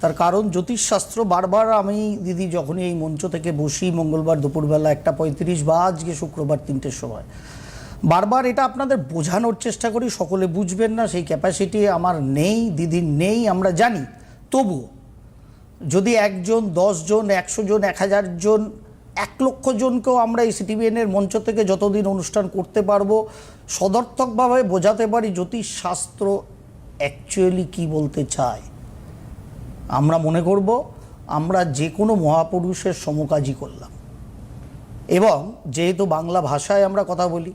তার কারণ জ্যোতিষশাস্ত্র, বারবার আমি দিদি যখনই এই মঞ্চ থেকে বসি, মঙ্গলবার দুপুরবেলা একটা পঁয়ত্রিশ বা আজকে শুক্রবার তিনটের সময়। বারবার এটা আপনাদের বোঝানোর চেষ্টা করি, সকলে বুঝবেন না, সেই ক্যাপাসিটি আমার নেই, দিদির নেই, আমরা জানি। তবুও যদি একজন জন, একশো জন, এক হাজার জন, এক লক্ষ জনকেও আমরা এই সিটিভিএনের মঞ্চ থেকে যতদিন অনুষ্ঠান করতে পারব, সদর্থকভাবে বোঝাতে পারি জ্যোতিষশাস্ত্র অ্যাকচুয়ালি কি বলতে চায়। আমরা মনে করব আমরা যে কোনো মহাপুরুষের সমকাজই করলাম। এবং যেহেতু বাংলা ভাষায় আমরা কথা বলি,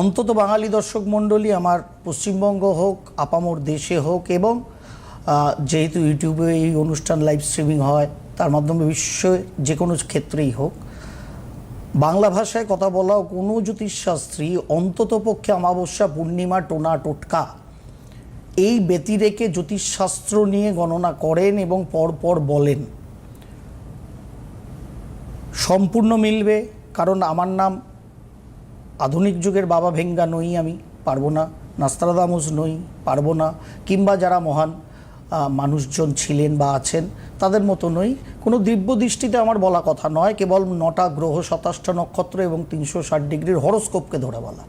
অন্তত বাঙালি দর্শক মণ্ডলী আমার পশ্চিমবঙ্গ হোক, আপামর দেশে হোক এবং যেহেতু ইউটিউবে এই অনুষ্ঠান লাইভ স্ট্রিমিং হয়, তার মাধ্যমে বিশ্বের যে কোনো ক্ষেত্রেই হোক, বাংলা ভাষায় কথা বলাও কোনো জ্যোতিষশাস্ত্রী অন্তত পক্ষে অমাবস্যা, পূর্ণিমা, টোনা, টোটকা এই ব্যতিরেকে জ্যোতিষশাস্ত্র নিয়ে গণনা করেন এবং পরপর বলেন। সম্পূর্ণ মিলবে, কারণ আমার নাম আধুনিক যুগের বাবা ভেঙ্গা নই আমি, পারব না। নাস্তারাদামুস নই, পারব না। কিংবা যারা মহান মানুষজন ছিলেন বা আছেন, তাদের মতো নই। কোনো দিব্য দৃষ্টিতে আমার বলা কথা নয়, কেবল নটা গ্রহ, সাতাশটা নক্ষত্র এবং তিনশো ষাট ডিগ্রির হরস্কোপকে ধরে বলা।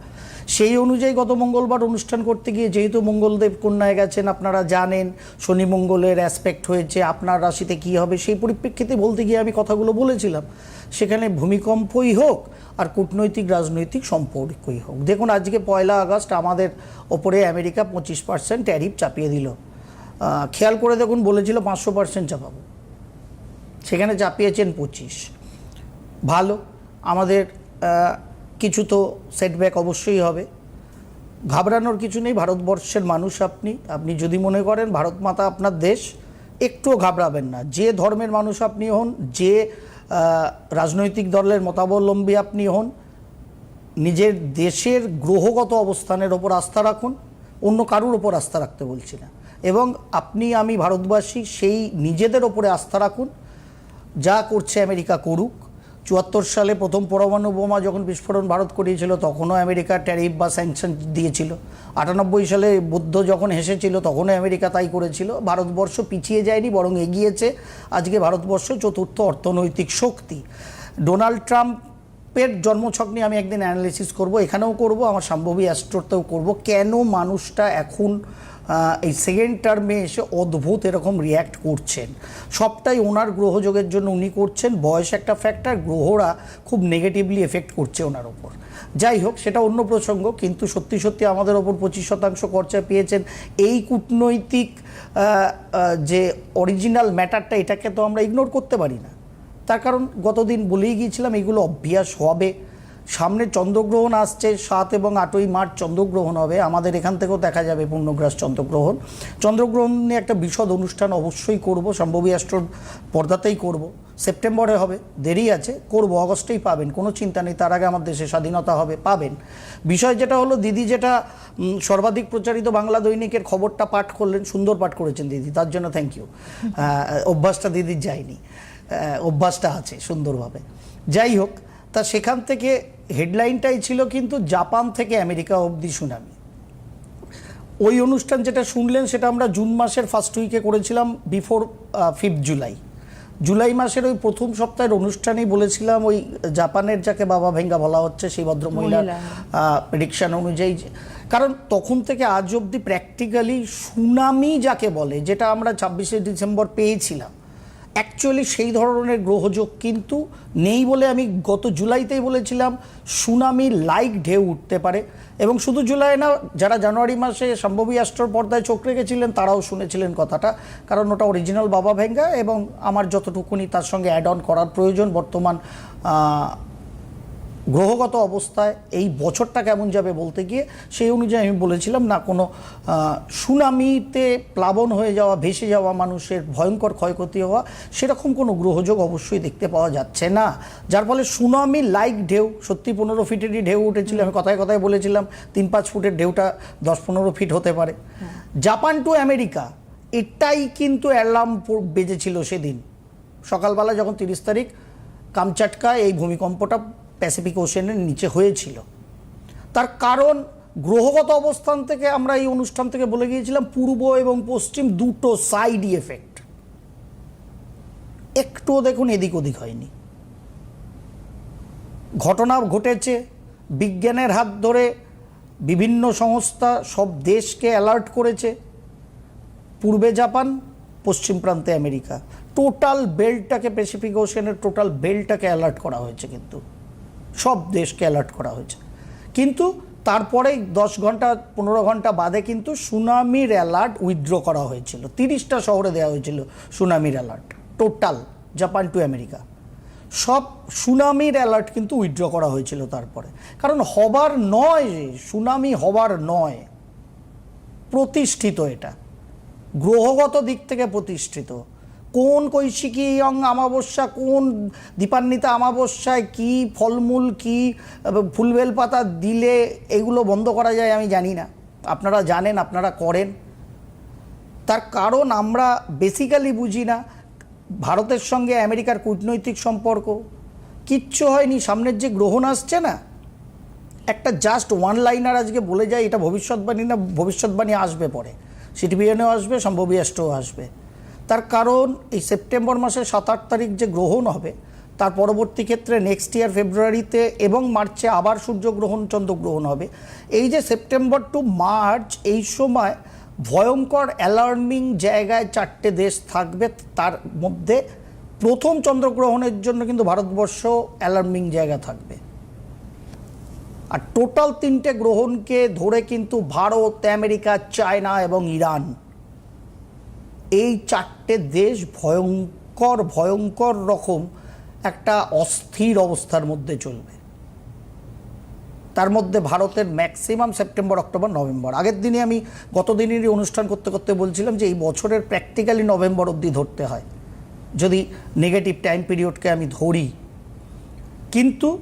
সেই অনুযায়ী গত মঙ্গলবার অনুষ্ঠান করতে গিয়ে যেহেতু মঙ্গলদেব কন্যায় গেছেন, আপনারা জানেন, শনি মঙ্গলের অ্যাসপেক্ট হয়েছে, আপনার রাশিতে কী হবে সেই পরিপ্রেক্ষিতে বলতে গিয়ে আমি কথাগুলো বলেছিলাম। সেখানে ভূমিকম্পই হোক আর কূটনৈতিক, রাজনৈতিক সম্পর্কই হোক। দেখুন, আজকে পয়লা আগস্ট আমাদের ওপরে আমেরিকা পঁচিশ পার্সেন্ট ট্যারিফ চাপিয়ে দিল। খেয়াল করে দেখুন, বলেছিল পাঁচশো পার্সেন্ট চাপাবো। সেখানে চাপিয়েছেন পঁচিশ। ভালো, আমাদের কিছু তো সেটব্যাক অবশ্যই হবে। ঘাবড়ানোর কিছু নেই, ভারতবর্ষের মানুষ আপনি। আপনি যদি মনে করেন ভারত মাতা আপনার দেশ, একটুও ঘাবড়াবেন না। যে ধর্মের মানুষ আপনি হন, যে রাজনৈতিক দলের মতাবলম্বী আপনি হন, নিজের দেশের গ্রহগত অবস্থানের ওপর আস্থা রাখুন, অন্য কারুর ওপর আস্থা রাখতে বলছি না। এবং আপনি, আমি ভারতবাসী, সেই নিজেদের ওপরে আস্থা রাখুন, যা করছে আমেরিকা করুক। চুয়াত্তর সালে প্রথম পরমাণু বোমা যখন বিস্ফোরণ ভারত করিয়েছিল, তখনও আমেরিকা ট্যারিফ বা স্যাংশন দিয়েছিল। আটানব্বই সালে বুদ্ধ যখন হেসেছিল, তখনও আমেরিকা তাই করেছিল। ভারতবর্ষ পিছিয়ে যায়নি, বরং এগিয়েছে। আজকে ভারতবর্ষ চতুর্থ অর্থনৈতিক শক্তি। ডোনাল্ড ট্রাম্পের জন্মছক নিয়ে আমি একদিন অ্যানালিসিস করব। এখানেও করব, আমার সম্ভবী অ্যাস্ট্রোতেও করব। কেন মানুষটা এখন এই সেকেন্ড টার্মে এসে অদ্ভুত এরকম রিয়্যাক্ট করছেন। সবটাই ওনার গ্রহযোগের জন্য উনি করছেন। বয়স একটা ফ্যাক্টর গ্রহরা খুব নেগেটিভলি এফেক্ট করছে ওনার ওপর। যাই হোক, সেটা অন্য প্রসঙ্গ, কিন্তু সত্যি সত্যি আমাদের ওপর পঁচিশ শতাংশ খরচা পেয়েছেন। এই কূটনৈতিক যে অরিজিনাল ম্যাটারটা এটাকে তো আমরা ইগনোর করতে পারি না। তার কারণ গতদিন বলেই গিয়েছিলাম, এগুলো অভ্যাস হবে। সামনে চন্দ্রগ্রহণ আসছে, সাত এবং আটই মার্চ চন্দ্রগ্রহণ হবে। আমাদের এখান থেকেও দেখা যাবে পূর্ণগ্রাস চন্দ্রগ্রহণ। চন্দ্রগ্রহণ নিয়ে একটা বিশদ অনুষ্ঠান অবশ্যই করব, সম্ভবী অ্যাস্ট্রোর পর্দাতেই করব। সেপ্টেম্বরে হবে, দেরি আছে, করব, অগস্টেই পাবেন, কোনো চিন্তা নেই, তার আগে আমার দেশে স্বাধীনতা হবে, পাবেন। বিষয় যেটা হলো, দিদি যেটা সর্বাধিক প্রচারিত বাংলা দৈনিকের খবরটা পাঠ করলেন, সুন্দর পাঠ করেছেন দিদি, তার জন্য থ্যাংক ইউ অভ্যাসটা দিদির যায়নি অভ্যাসটা আছে সুন্দরভাবে। যাই হোক, তা সেখান থেকে হেডলাইনটাই ছিল কিন্তু জাপান থেকে আমেরিকা অবধি সুনামি। ওই অনুষ্ঠান যেটা শুনলেন সেটা আমরা জুন মাসের ফার্স্ট উইকে করেছিলাম বিফোর ফিফথ জুলাই জুলাই মাসের ওই প্রথম সপ্তাহের অনুষ্ঠানেই বলেছিলাম ওই জাপানের যাকে বাবা ভেঙ্গা বলা হচ্ছে সেই ভদ্রমহিলার মহিলা। প্রেডিকশন অনুযায়ী কারণ তখন থেকে আজ অবধি প্র্যাকটিক্যালি সুনামি যাকে বলে যেটা আমরা ছাব্বিশে ডিসেম্বর পেয়েছিলাম। অ্যাকচুয়ালি সেই ধরনের গ্রহযোগ কিন্তু নেই বলে আমি গত জুলাইতেই বলেছিলাম, সুনামি লাইক ঢেউ উঠতে পারে। এবং শুধু জুলাই না, যারা জানুয়ারি মাসে সম্ভবী অ্যাস্ট্রোর পর্দায় চোখ রেখেছিলেন, তারাও শুনেছিলেন কথাটা। কারণ ওটা অরিজিনাল বাবা ভেঙ্গা এবং আমার যতটুকুনি তার সঙ্গে অ্যাড অন করার প্রয়োজন, বর্তমান গ্রহগত অবস্থায় এই বছরটা কেমন যাবে বলতে গিয়ে সেই অনুযায়ী আমি বলেছিলাম না কোনো সুনামিতে প্লাবন হয়ে যাওয়া ভেসে যাওয়া মানুষের ভয়ঙ্কর ক্ষয়ক্ষতি হওয়া সেরকম কোনো গ্রহযোগ অবশ্যই দেখতে পাওয়া যাচ্ছে না। যার ফলে সুনামি লাইক ঢেউ সত্যি পনেরো ফিটেরই ঢেউ উঠেছিল আমি কথায় কথায় বলেছিলাম তিন পাঁচ ফুটের ঢেউটা দশ পনেরো ফিট হতে পারে। জাপান টু আমেরিকা এটাই কিন্তু অ্যালার্ম বেজেছিল সেদিন। সকালবেলা যখন তিরিশ তারিখ কামচাটকায় এই ভূমিকম্পটা প্যাসিফিক ওশেনের নিচে হয়েছিল। তার কারণ গ্রহগত অবস্থান থেকে আমরা এই অনুষ্ঠান থেকে বলে গিয়েছিলাম, পূর্ব এবং পশ্চিম দুটো সাইডই এফেক্ট একটুও দেখুন এদিক ওদিক হয়নি। ঘটনা ঘটেছে, বিজ্ঞানের হাত ধরে বিভিন্ন সংস্থা সব দেশকে অ্যালার্ট করেছে। পূর্বে জাপান, পশ্চিম প্রান্তে আমেরিকা। টোটাল বেল্টটাকে প্যাসিফিক ওশানের টোটাল বেল্টটাকে অ্যালার্ট করা হয়েছে কিন্তু। সব দেশকে অ্যালার্ট করা হয়েছে। কিন্তু তারপরে দশ ঘণ্টা, পনেরো ঘণ্টা বাদে কিন্তু সুনামির অ্যালার্ট উইথড্র করা হয়েছিল। তিরিশটা শহরে দেওয়া হয়েছিল সুনামির alert total Japan to America সব সুনামির অ্যালার্ট কিন্তু উইথড্র করা হয়েছিল তারপরে। কারণ হবার নয়, সুনামি হবার নয়, প্রতিষ্ঠিত এটা। গ্রহগত দিক থেকে প্রতিষ্ঠিত। কোন কৈশিকী অং অমাবস্যা কোন দীপান্বিতা অমাবস্যায় কি ফলমূল, কি ফুলবেল পাতা দিলে এগুলো বন্ধ করা যায় আমি জানি না। আপনারা জানেন, আপনারা করেন। তার কারণ আমরা বেসিক্যালি বুঝি না। ভারতের সঙ্গে আমেরিকার কূটনৈতিক সম্পর্ক। কিচ্ছু হয়নি, সামনের যে গ্রহণ আসছে না, একটা জাস্ট ওয়ান লাইনার আজকে বলে যায়, এটা ভবিষ্যৎবাণী না, ভবিষ্যৎবাণী আসবে পরে। সিটিবিএনও আসবে সম্ভবিয়াস্টও আসবে। তার কারণ এই সেপ্টেম্বর মাসের সাত আট তারিখ যে গ্রহণ হবে, তার পরবর্তী ক্ষেত্রে নেক্সট ইয়ার ফেব্রুয়ারিতে এবং মার্চে আবার সূর্যগ্রহণ চন্দ্রগ্রহণ হবে। এই যে সেপ্টেম্বর টু মার্চ, এই সময় ভয়ঙ্কর অ্যালার্মিং জায়গায় চারটে দেশ থাকবে, তার মধ্যে প্রথম চন্দ্রগ্রহণের জন্য কিন্তু ভারতবর্ষ অ্যালার্মিং জায়গা থাকবে। আর টোটাল তিনটে গ্রহণকে ধরে কিন্তু ভারত, আমেরিকা, চায়না এবং ইরান এই চারটে দেশ ভয়ঙ্কর ভয়ঙ্কর রকম একটা অস্থির অবস্থার মধ্যে চলবে। তার মধ্যে ভারতের ম্যাক্সিমাম সেপ্টেম্বর অক্টোবর নভেম্বর আগের দিনে আমি গত দিনেরই অনুষ্ঠান করতে করতে বলছিলাম যে এই বছরের প্র্যাকটিক্যালি নভেম্বর অবধি ধরতে হয়। যদি নেগেটিভ টাইম পিরিয়ডকে আমি ধরি। কিন্তু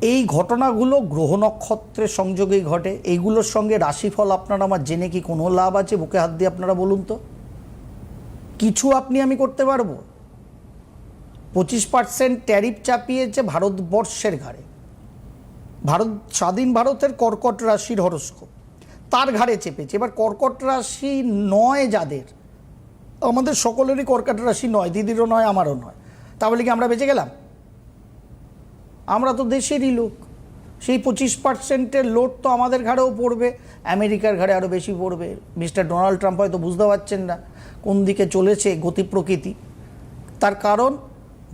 এই ঘটনাগুলো গ্রহ নক্ষত্রের সংযোগেই ঘটে। এইগুলোর সঙ্গে রাশিফল, আপনার আমার জেনে কি কোনো লাভ আছে? বুকে হাত দিয়ে আপনারা বলুন তো। কিছু আপনি আমি করতে পারব? পঁচিশ পার্সেন্ট ট্যারিফ চাপিয়েছে ভারতবর্ষের ঘাড়ে। ভারত, স্বাধীন ভারতের কর্কট রাশির হরস্কোপ। তার ঘাড়ে চেপেছে। এবার কর্কট রাশি নয় যাদের, আমাদের সকলেরই কর্কট রাশি নয়, দিদিরও নয়, আমারও নয়। তাহলে কি আমরা বেঁচে গেলাম? আমরা তো দেশেরই লোক। সেই পঁচিশ পার্সেন্টের লোড তো আমাদের ঘাড়েও পড়বে, আমেরিকার ঘাড়ে আরও বেশি পড়বে। মিস্টার ডোনাল্ড ট্রাম্প হয়তো বুঝতে পারছেন না। কোন দিকে চলেছে গতি প্রকৃতি। তার কারণ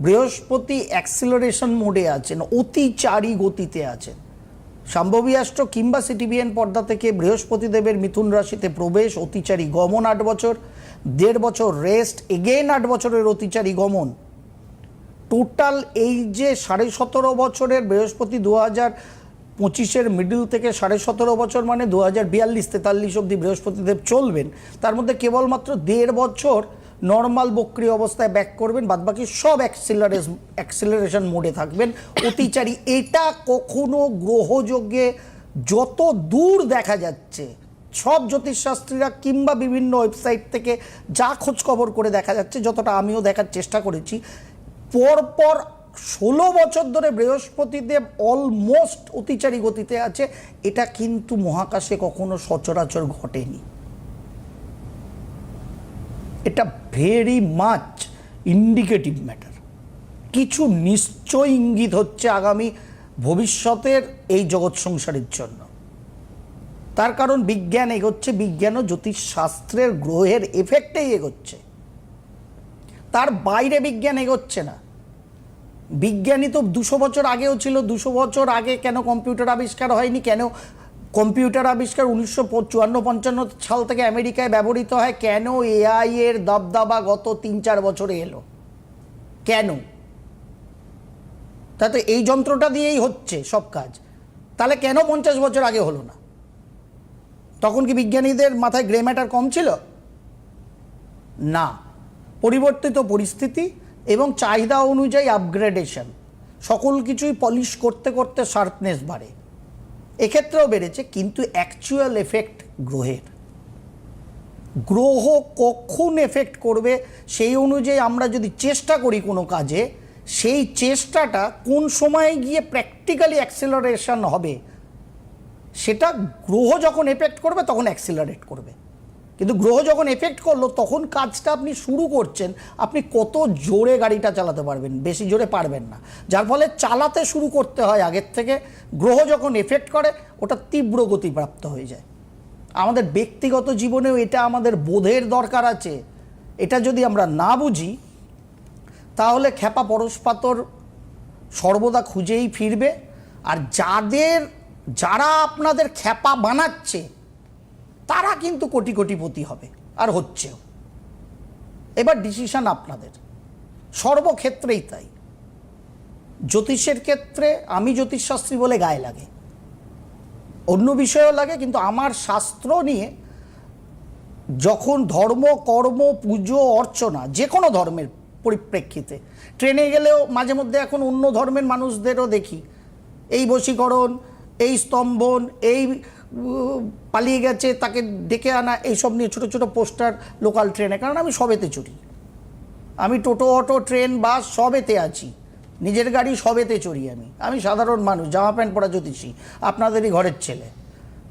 বৃহস্পতি অ্যাক্সিলারেশন মোডে আছেন, অতিচারী গতিতে আছেন। সম্ভবী রাষ্ট্র কিংবা সিটিবিএন পর্দা থেকে বৃহস্পতি দেবের মিথুন রাশিতে প্রবেশ, অতিচারী গমন আট বছর, দেড় বছর রেস্ট এগেইন আট বছরের অতিচারী গমন। টোটাল এই যে সাড়ে সতেরো বছরের বৃহস্পতি দু হাজার পঁচিশের মিডিল থেকে সাড়ে সতেরো বছর মানে দু হাজার বিয়াল্লিশ, তেতাল্লিশ অব্দি বৃহস্পতিদেব চলবেন। তার মধ্যে কেবলমাত্র দেড় বছর নর্মাল বক্রি অবস্থায় ব্যাক করবেন, বাদবাকি সব অ্যাক্সিলারেস অ্যাক্সিলারেশন মোডে থাকবেন। অতিচারী, এটা কখনো গ্রহযোগে যত দূর দেখা যাচ্ছে, সব জ্যোতিষশাস্ত্রীরা কিংবা বিভিন্ন ওয়েবসাইট থেকে যা খোঁজ খবর করে দেখা যাচ্ছে, যতটা আমিও দেখার চেষ্টা করেছি, পরপর ষোলো বছর ধরে বৃহস্পতিদেব অলমোস্ট অতিচারী গতিতে আছে, এটা কিন্তু মহাকাশে কখনো সচরাচর ঘটেনি। এটা ভেরি মাচ ইন্ডিকেটিভ ম্যাটার কিছু নিশ্চয় ইঙ্গিত হচ্ছে আগামী ভবিষ্যতের এই জগৎ সংসারের জন্য। তার কারণ বিজ্ঞান এগোচ্ছে, বিজ্ঞান ও জ্যোতিষশাস্ত্রের গ্রহের এফেক্টেই এগোচ্ছে। তার বাইরে বিজ্ঞান এগোচ্ছে না। বিজ্ঞানী তো দুশো বছর আগেও ছিল, দুশো বছর আগে কেন কম্পিউটার আবিষ্কার হয়নি, কেন কম্পিউটার আবিষ্কার উনিশশো চুয়ান্ন পঞ্চান্ন সাল থেকে আমেরিকায় ব্যবহৃত হয়, কেন এআই এর দাবদাবা গত তিন চার বছরে এলো? কেন? তাতে এই যন্ত্রটা দিয়েই হচ্ছে সব কাজ। তাহলে কেন পঞ্চাশ বছর আগে হলো না? তখন কি বিজ্ঞানীদের মাথায় গ্রে ম্যাটার কম ছিল? না। পরিবর্তিত পরিস্থিতি এবং চাহিদা অনুযায়ী আপগ্রেডেশন সকল কিছুই পলিশ করতে করতে শার্পনেস বাড়ে। এক্ষেত্রেও বেড়েছে, কিন্তু অ্যাকচুয়াল এফেক্ট গ্রহের। গ্রহ কখন এফেক্ট করবে সেই অনুযায়ী আমরা যদি চেষ্টা করি কোনো কাজে, সেই চেষ্টাটা কোন সময়ে গিয়ে প্র্যাকটিক্যালি অ্যাক্সেলারেশন হবে, সেটা গ্রহ যখন এফেক্ট করবে তখন অ্যাক্সিলারেট করবে। কিন্তু গ্রহ যখন এফেক্ট করল, তখন কাজটা আপনি শুরু করছেন, আপনি কত জোরে গাড়িটা চালাতে পারবেন, বেশি জোরে পারবেন না। যার ফলে চালাতে শুরু করতে হয় আগের থেকে, গ্রহ যখন এফেক্ট করে, ওটা তীব্র গতিপ্রাপ্ত হয়ে যায়। আমাদের ব্যক্তিগত জীবনেও এটা আমাদের বোধের দরকার আছে। এটা যদি আমরা না বুঝি, তাহলে খ্যাপা পরশপাতর সর্বদা খুঁজেই ফিরবে। আর যাদের, যারা আপনাদের খ্যাপা বানাচ্ছে তারা কিন্তু কোটি কোটি কোটিপতি হবে, আর হচ্ছেও। এবার ডিসিশন আপনাদের। সর্বক্ষেত্রেই তাই। জ্যোতিষের ক্ষেত্রে আমি জ্যোতিষশাস্ত্রী বলে গায়ে লাগে। অন্য বিষয়েও লাগে, কিন্তু আমার শাস্ত্র নিয়ে যখন ধর্ম, কর্ম, পুজো, অর্চনা যে কোনো ধর্মের পরিপ্রেক্ষিতে, ট্রেনে গেলেও মাঝে মধ্যে এখন অন্য ধর্মের মানুষদেরও দেখি। এই বশীকরণ, এই স্তম্ভন, এই পালিয়ে গেছে, তাকে ডেকে আনা, এইসব নিয়ে ছোটো ছোটো পোস্টার লোকাল ট্রেনে। কারণ আমি সবেতে চড়ি। আমি টোটো, অটো, ট্রেন, বাস সবেতে আছি। নিজের গাড়ি সবেতে চড়ি আমি। আমি সাধারণ মানুষ, জামা প্যান্ট পরা জ্যোতিষী, আপনাদেরই ঘরের ছেলে।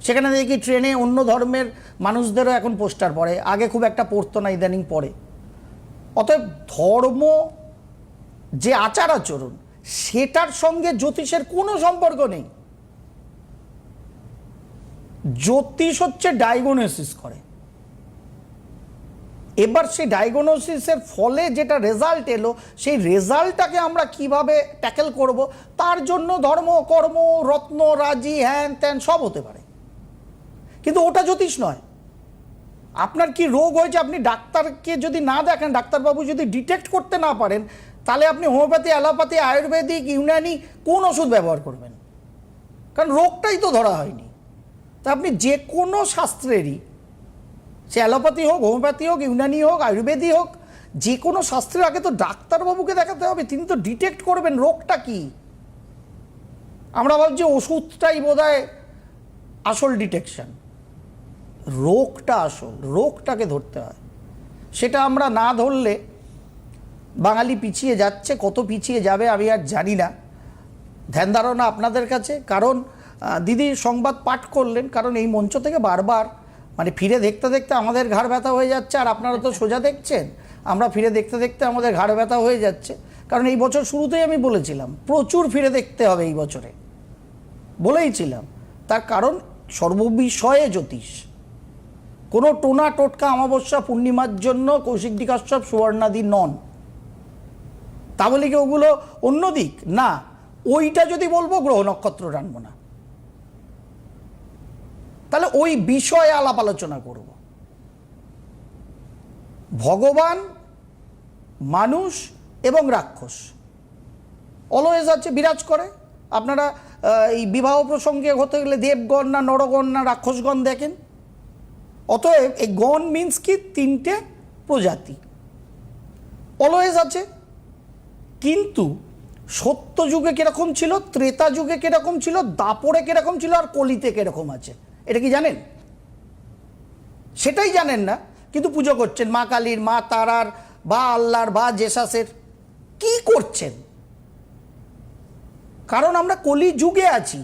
সেখানে দেখি ট্রেনে অন্য ধর্মের মানুষদেরও এখন পোস্টার পড়ে। আগে খুব একটা পড়তো না, ইদানিং পড়ে। অতএব ধর্ম, যে আচার আচরণ, সেটার সঙ্গে জ্যোতিষের কোনো সম্পর্ক নেই। জ্যোতিষ হচ্ছে ডায়াগনোসিস করে। এবার সেই ডায়াগনোসিসের ফলে যেটা রেজাল্ট এলো, সেই রেজাল্টটাকে আমরা কীভাবে ট্যাকেল করব, তার জন্য ধর্ম, কর্ম, রত্ন, রাজি, হ্যান ত্যান সব হতে পারে। কিন্তু ওটা জ্যোতিষ নয়। আপনার কি রোগ হয়েছে আপনি ডাক্তারকে যদি না দেখেন, ডাক্তারবাবু যদি ডিটেক্ট করতে না পারেন, তাহলে আপনি হোমিওপ্যাথি, অ্যালোপ্যাথি, আয়ুর্বেদিক, ইউনানি কোন ওষুধ ব্যবহার করবেন? কারণ রোগটাই তো ধরা হয়নি। তা আপনি যে কোনো শাস্ত্রেরই, সে অ্যালোপ্যাথি হোক, হোমিওপ্যাথি হোক, ইউনানি হোক আয়ুর্বেদিক হোক, যে কোনো শাস্ত্রের আগে তো ডাক্তারবাবুকে দেখাতে হবে, তিনি তো ডিটেক্ট করবেন রোগটা কি। আমরা ভাবছি ওষুধটাই বোধহয় আসল ডিটেকশন রোগটা আসল, রোগটাকে ধরতে হয়। সেটা আমরা না ধরলে বাঙালি পিছিয়ে যাচ্ছে, কত পিছিয়ে যাবে আমি আর জানি না। ধ্যান ধারণা আপনাদের কাছে, কারণ আহ, দিদি সংবাদ পাঠ করলেন কারণ এই মঞ্চ থেকে বারবার মানে ফিরে দেখতে দেখতে আমাদের ঘাড় ব্যথা হয়ে যাচ্ছে আর আপনারা তো সোজা দেখছেন আমরা ফিরে দেখতে দেখতে আমাদের ঘাড় ব্যথা হয়ে যাচ্ছে। কারণ এই বছর শুরুতেই আমি বলেছিলাম প্রচুর ফিরে দেখতে হবে এই বছরে। বলেইছিলাম তার কারণ সর্ববিষয়ে জ্যোতিষ। কোনো টোনা টোটকা অমাবস্যা পূর্ণিমার জন্য কৌশিক কাশ্যপ সুবর্ণাদি নন। তা বলে কি ওগুলো অন্য দিক? না ওইটা যদি বলব গ্রহ নক্ষত্র টানবো না। তাহলে ওই বিষয়ে আলাপ আলোচনা করব। ভগবান, মানুষ এবং রাক্ষস। অলওয়েজ আছে, বিরাজ করে। আপনারা এই বিবাহ প্রসঙ্গে হতে গেলে দেবগণ না, নরগণ না, রাক্ষসগণ দেখেন। অতএব এই গণ মিন্স কি? তিনটে প্রজাতি। অলওয়েজ আছে। কিন্তু সত্য যুগে কীরকম ছিল? ত্রেতা যুগে কীরকম ছিল? দাপরে কীরকম ছিল? আর কলিতে কীরকম আছে? এটা কি জানেন? সেটাই জানেন না, কিন্তু পুজো করছেন। মা কালীর, মা তারার, বা আল্লাহর, বা জেসাসের। কি করছেন? কারণ আমরা কলি যুগে আছি।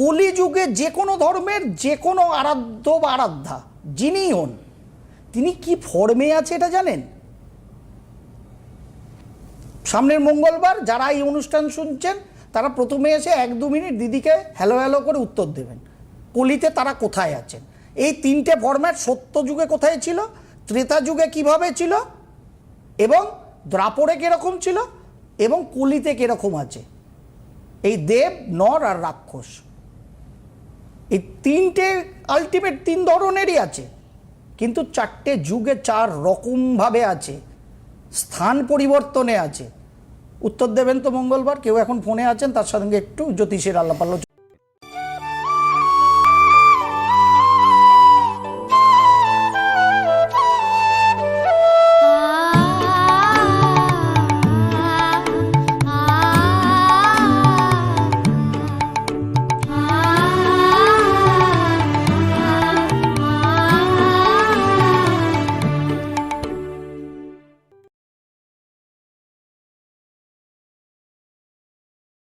কলি যুগে যে কোনো ধর্মের যে কোনো আরাধ্য বা আরাধ্যা যিনিই হন, তিনি কি ফর্মে আছে এটা জানেন? সামনের মঙ্গলবার যারা এই অনুষ্ঠান শুনছেন, তারা প্রথমে এসে এক দু মিনিট দিদিকে হ্যালো হ্যালো করে উত্তর দেবেন। কলিতে তারা কোথায় আছেন? এই তিনটে ফরম্যাট সত্য যুগে কোথায় ছিল? ত্রেতা যুগে কীভাবে ছিল? এবং দ্রাপরে কীরকম ছিল? এবং কলিতে কীরকম আছে? এই দেব, নর আর রাক্ষস। এই তিনটে আলটিমেট তিন ধরনেরই আছে। কিন্তু চারটে যুগে চার রকমভাবে আছে। স্থান পরিবর্তনে আছে। উত্তর দেবেন তো মঙ্গলবার, কেউ এখন ফোনে আছেন, তার সঙ্গে একটু জ্যোতিষের আল্লাপ